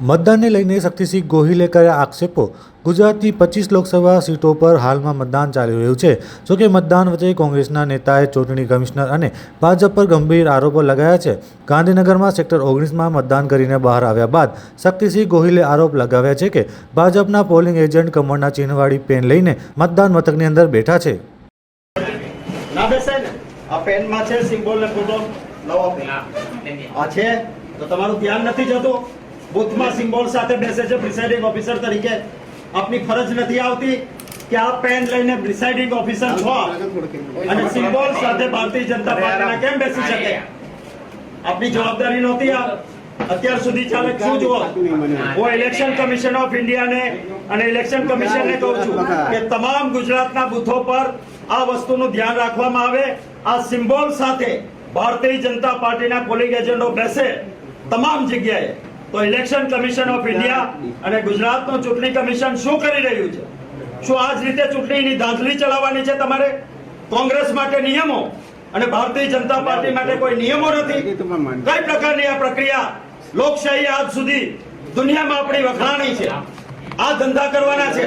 મતદાનને લઈને શક્તિસિંહ ગોહિલે કર્યા આક્ષેપો. ગુજરાતની પચીસ લોકસભા સીટો પર હાલમાં મતદાન ચાલી રહ્યું છે. જોકે મતદાન વચ્ચે કોંગ્રેસના નેતાએ ચૂંટણી કમિશનર અને ભાજપ પર ગંભીર આરોપો લગાવ્યા છે. ગાંધીનગરમાં સેક્ટર ઓગણીસમાં મતદાન કરીને બહાર આવ્યા બાદ શક્તિસિંહ ગોહિલે આરોપ લગાવ્યા છે કે ભાજપના પોલિંગ એજન્ટ કમળના ચિહ્નવાળી પેન લઈને મતદાન મથકની અંદર બેઠા છે. ના બેસાય ને. આ પેનમાં છે સિમ્બોલ ને ફોટો આ છે તો તમારું ધ્યાન નથી જતું? બુથમાં સિમ્બોલ સાથે બેસે છે પ્રિસાઇડિંગ ઓફિસર તરીકે. આપની ફરજ નથી આવતી કે આ પેન લઈને પ્રિસાઇડિંગ ઓફિસર છો. અને સિમ્બોલ સાથે ભારતીય જનતા પાર્ટીના કેમ બેસી શકે? આપની જવાબદારી નહોતી આ. અત્યાર સુધી ચાલે શું જુઓ? હું ઇલેક્શન કમિશન ઓફ ઇન્ડિયાને અને ઇલેક્શન કમિશનને કહું છું કે તમામ ગુજરાતના બૂથો પર આ વસ્તુનું ધ્યાન રાખવામાં આવે. આ સિમ્બોલ સાથે ભારતીય જનતા પાર્ટીના પોલિંગ એજન્ટો બેસે. તમામ જગ્યાએ. તો ઇલેક્શન કમિશન ઓફ ઇન્ડિયા અને ગુજરાતનું ચૂંટણી કમિશન શું કરી રહ્યું છે? શું આ જ રીતે ચૂંટણીની ધાંધલી ચલાવવાની છે તમારે? કોંગ્રેસ માટે નિયમો અને ભારતીય જનતા પાર્ટી માટે કોઈ નિયમો નથી? કઈ પ્રકારની આ પ્રક્રિયા લોકશાહી આજ સુધી દુનિયામાં આપણી વખાણી છે? આ ધંધા કરવાના છે?